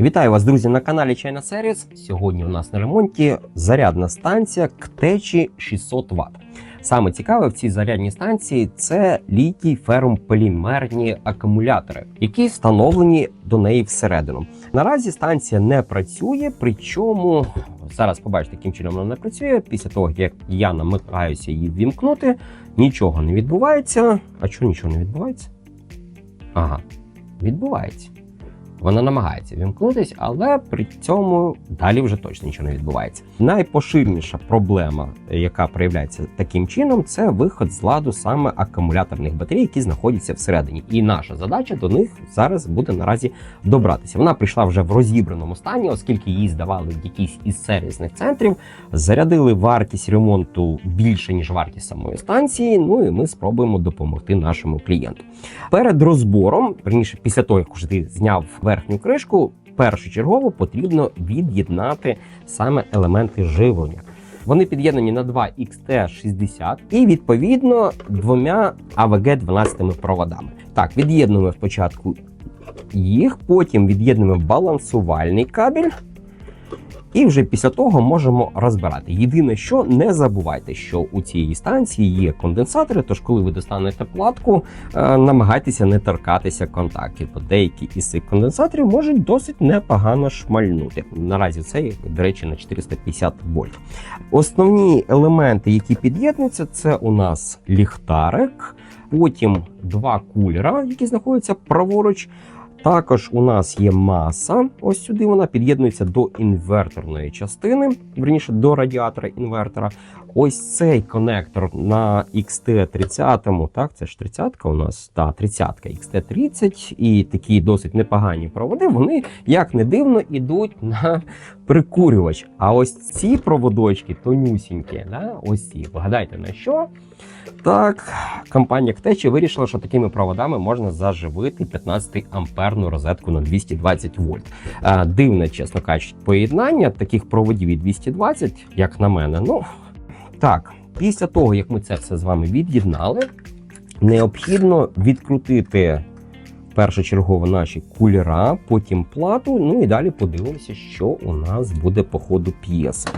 Вітаю вас, друзі, на каналі Чайна Сервіс. Сьогодні у нас на ремонті зарядна станція ктечі 600 Вт. Саме цікаве в цій зарядній станції це літій ферромполімерні акумулятори, які встановлені до неї всередину. Наразі станція не працює, причому зараз побачите, яким чином вона не працює. Після того, як я намикаюся її ввімкнути, нічого не відбувається. А чого нічого не відбувається? Ага, відбувається. Вона намагається вімкнутись, але при цьому далі вже точно нічого не відбувається. Найпоширеніша проблема, яка проявляється таким чином, це виход з ладу саме акумуляторних батарей, які знаходяться всередині. І наша задача до них зараз буде наразі добратися. Вона прийшла вже в розібраному стані, оскільки її здавали в якийсь із сервісних центрів, зарядили вартість ремонту більше ніж вартість самої станції. Ну і ми спробуємо допомогти нашому клієнту. Перед розбором, верніше, після того як вже ти зняв верхню кришку, першочергово потрібно від'єднати саме елементи живлення. Вони під'єднані на два XT60 і відповідно двома AVG 12 проводами. Так, від'єднуємо спочатку їх, потім від'єднуємо балансувальний кабель. І вже після того можемо розбирати. Єдине, що не забувайте, що у цій станції є конденсатори. Тож, коли ви достанете платку, е, намагайтеся не торкатися контактів, бо деякі із цих конденсаторів можуть досить непогано шмальнути. Наразі це, до речі, на 450 вольт. Основні елементи, які під'єднуються, це у нас ліхтарик, потім два кулера, які знаходяться праворуч. Також у нас є маса. Ось сюди вона під'єднується до інверторної частини, верніше до радіатора інвертора. Ось цей конектор на XT30, так, це ж 30 у нас, та 30 XT30 і такі досить непогані проводи, вони, як не дивно, ідуть на прикурювач. А ось ці проводочки тонюсінькі, да, ось ці, вгадайте на що? Так, компанія Ктечі вирішила, що такими проводами можна заживити 15 амперну розетку на 220 вольт. Е, Дивне, чесно кажучи, поєднання таких проводів і 220, як на мене. Ну так, після того, як ми це все з вами від'єднали, необхідно відкрутити першочергово наші кулера, потім плату. Ну і далі подивимося, що у нас буде по ходу п'єси.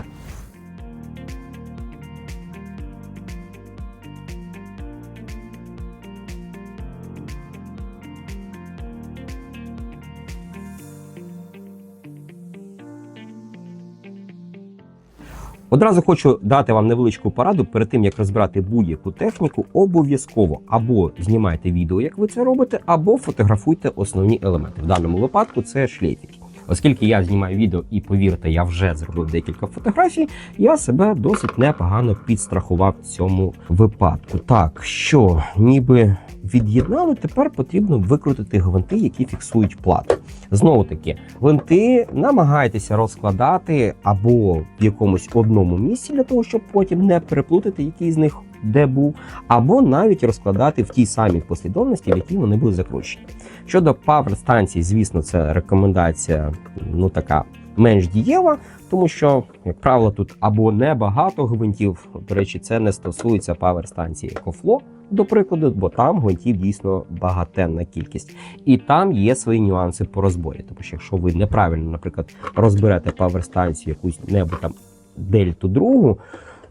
Одразу хочу дати вам невеличку пораду перед тим, як розбирати будь-яку техніку, обов'язково або знімайте відео, як ви це робите, або фотографуйте основні елементи. В даному випадку це шлейфики. Оскільки я знімаю відео і повірте, я вже зробив декілька фотографій, я себе досить непогано підстрахував в цьому випадку. Так що, ніби від'єднали, тепер потрібно викрутити гвинти, які фіксують плату. Знову таки, гвинти намагайтеся розкладати або в якомусь одному місці для того, щоб потім не переплутати, який з них де був, або навіть розкладати в тій самій послідовності, в якій вони були закручені. Щодо павер станцій, звісно, це рекомендація, ну така менш дієва, тому що, як правило, тут або небагато гвинтів. До речі, це не стосується павер станції EcoFlow, до прикладу, бо там гвинтів дійсно багатенна кількість, і там є свої нюанси по розборі. Тому що якщо ви неправильно, наприклад, розберете павер станцію якусь небудь там дельту другу.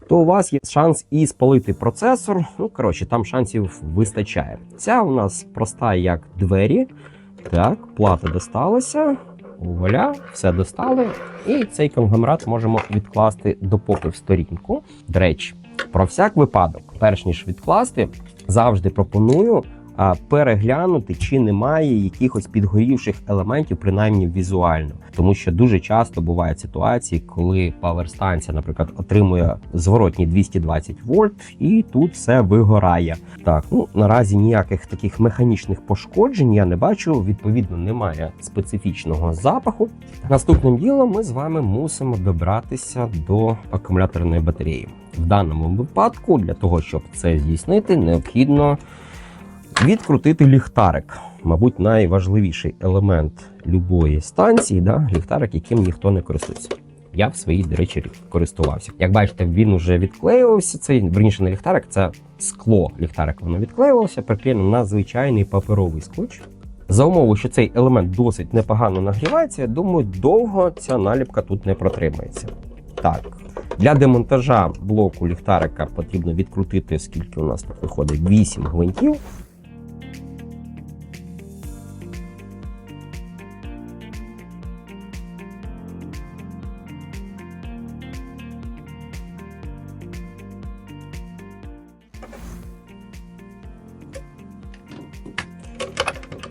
То у вас є шанс і спалити процесор. Ну, коротше, там шансів вистачає. Ця у нас проста як двері. Так, плата досталася. Вуаля, все достали. І цей конгломерат можемо відкласти допоки в сторінку. До речі, про всяк випадок, перш ніж відкласти, завжди пропоную переглянути, чи немає якихось підгорівших елементів, принаймні візуально, тому що дуже часто бувають ситуації, коли паверстанція, наприклад, отримує зворотні 220 вольт, і тут все вигорає. Так, ну наразі ніяких таких механічних пошкоджень я не бачу. Відповідно, немає специфічного запаху. Наступним ділом ми з вами мусимо добратися до акумуляторної батареї. В даному випадку, для того, щоб це здійснити, необхідно відкрутити ліхтарик. Мабуть, найважливіший елемент любої станції, да? ліхтарик, яким ніхто не користується. Я в своїй, до речі, користувався. Як бачите, він вже відклеювався. Цей верніше не ліхтарик, це скло ліхтарик. Воно відклеювалося, приклеєно на звичайний паперовий скотч. За умови, що цей елемент досить непогано нагрівається, я думаю, довго ця наліпка тут не протримається. Так, для демонтажа блоку ліхтарика потрібно відкрутити, скільки у нас тут виходить 8 гвинтів.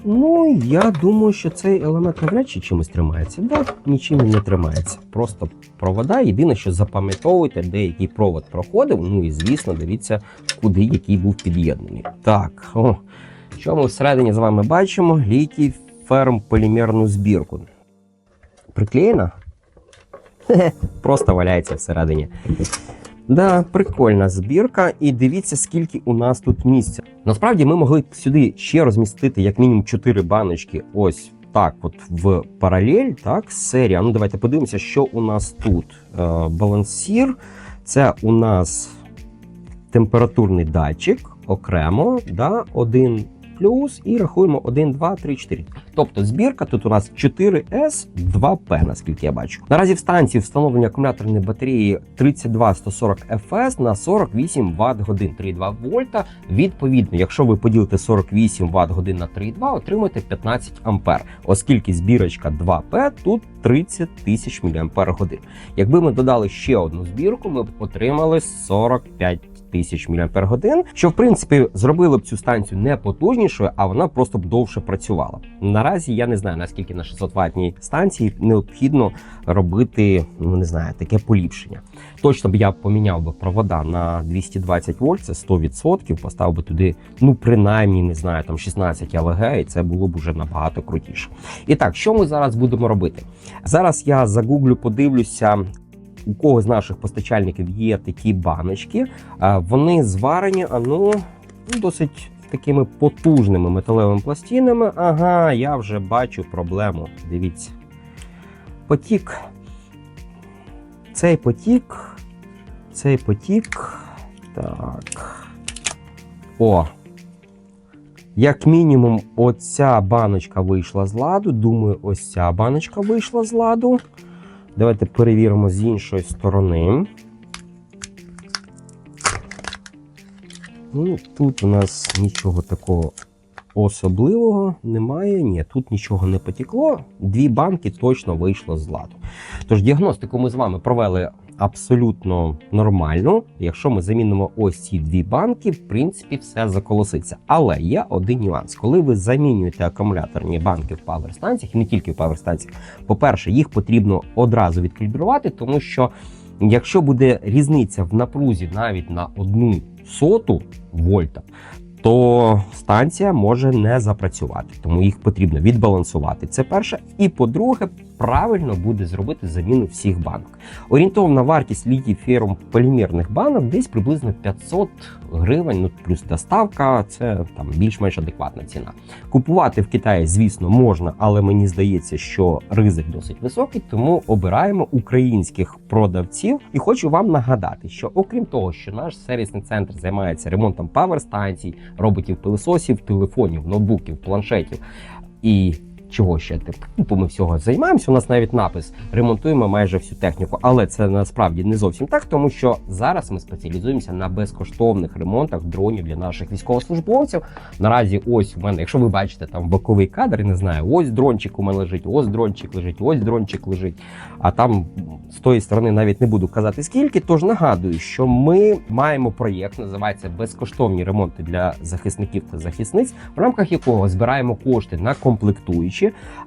Ну, я думаю, що цей елемент навряд чи чимось тримається. Да, нічим він не тримається. Просто провода. Єдине, що запам'ятовуйте, де який провод проходив. Ну і звісно, дивіться, куди який був під'єднаний. Так, о, що ми всередині з вами бачимо? Літій ферм полімерну збірку. Приклеєна? Просто валяється всередині. Да, прикольна збірка, і дивіться, скільки у нас тут місця. Насправді ми могли сюди ще розмістити як мінімум 4 баночки. Ось так, от в паралель, так, серія. Ну, давайте подивимося, що у нас тут. Е, балансір. Це у нас температурний датчик окремо, да, один плюс, і рахуємо 1, 2, 3, 4. Тобто збірка тут у нас 4S 2P, наскільки я бачу. Наразі в станції встановлення акумуляторної батареї 32140 FS на 48 Вт годин 3,2 вольта. Відповідно, якщо ви поділите 48 Вт годин на 3,2, отримаєте 15 ампер, оскільки збірочка 2P тут 30 тисяч мАч. Якби ми додали ще одну збірку, ми б отримали 45 тисяч мАч, що в принципі зробило б цю станцію не потужнішою, а вона просто б довше працювала. Наразі я не знаю наскільки на 600 ваттній станції необхідно робити, ну не знаю, таке поліпшення. Точно б я поміняв би провода на 220 вольт, це 100%, поставив би туди, ну принаймні, не знаю, там 16 АВГ, і це було б уже набагато крутіше. І так, що ми зараз будемо робити? Зараз я загуглю, подивлюся. У кого з наших постачальників є такі баночки, вони зварені, ну, досить такими потужними металевими пластинами. Ага, я вже бачу проблему. Дивіться. Потік. Цей потік. Цей потік. Так. О. Як мінімум, оця баночка вийшла з ладу. Думаю, ось ця баночка вийшла з ладу. Давайте перевіримо з іншої сторони. Ну, Тут у нас нічого такого особливого немає. Ні, тут нічого не потекло. Дві банки точно вийшло з ладу. Тож діагностику ми з вами провели абсолютно нормально. Якщо ми замінимо ось ці дві банки, в принципі, все заколоситься. Але є один нюанс. Коли ви замінюєте акумуляторні банки в паверстанціях, і не тільки в паверстанціях, по-перше, їх потрібно одразу відкалібрувати, тому що якщо буде різниця в напрузі навіть на одну соту вольта, то станція може не запрацювати, тому їх потрібно відбалансувати. Це перше. І по-друге, правильно буде зробити заміну всіх банок. Орієнтовна вартість літій ферум полімерних банок десь приблизно 500 гривень, ну плюс доставка, це там більш-менш адекватна ціна. Купувати в Китаї, звісно, можна, але мені здається, що ризик досить високий, тому обираємо українських продавців. І хочу вам нагадати, що окрім того, що наш сервісний центр займається ремонтом паверстанцій, роботів пилисосів, телефонів, ноутбуків, планшетів і чого ще типу ми всього займаємося. У нас навіть напис ремонтуємо майже всю техніку, але це насправді не зовсім так, тому що зараз ми спеціалізуємося на безкоштовних ремонтах дронів для наших військовослужбовців. Наразі, ось у мене, якщо ви бачите там боковий кадр, не знаю, ось дрончик у мене лежить, ось дрончик лежить, ось дрончик лежить. А там з тої сторони навіть не буду казати скільки. Тож нагадую, що ми маємо проєкт, називається безкоштовні ремонти для захисників та захисниць, в рамках якого збираємо кошти на комплектуючі.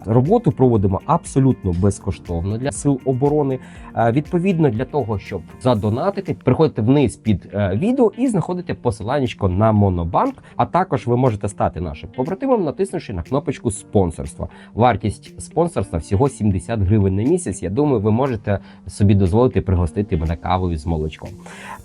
Роботу проводимо абсолютно безкоштовно для сил оборони. Е, Відповідно, для того, щоб задонатити, приходите вниз під е, відео і знаходите посиланнячко на Монобанк. А також ви можете стати нашим побратимом, натиснувши на кнопочку спонсорства. Вартість спонсорства всього 70 гривень на місяць. Я думаю, ви можете собі дозволити пригостити мене кавою з молочком.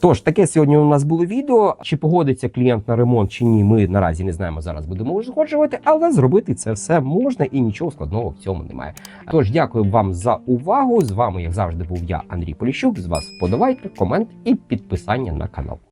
Тож таке сьогодні у нас було відео. Чи погодиться клієнт на ремонт чи ні, ми наразі не знаємо. Зараз будемо узгоджувати, але зробити це все можна і нічого складного в цьому немає. Тож дякую вам за увагу. З вами, як завжди, був я, Андрій Поліщук. З вас вподобайка, комент і підписання на канал.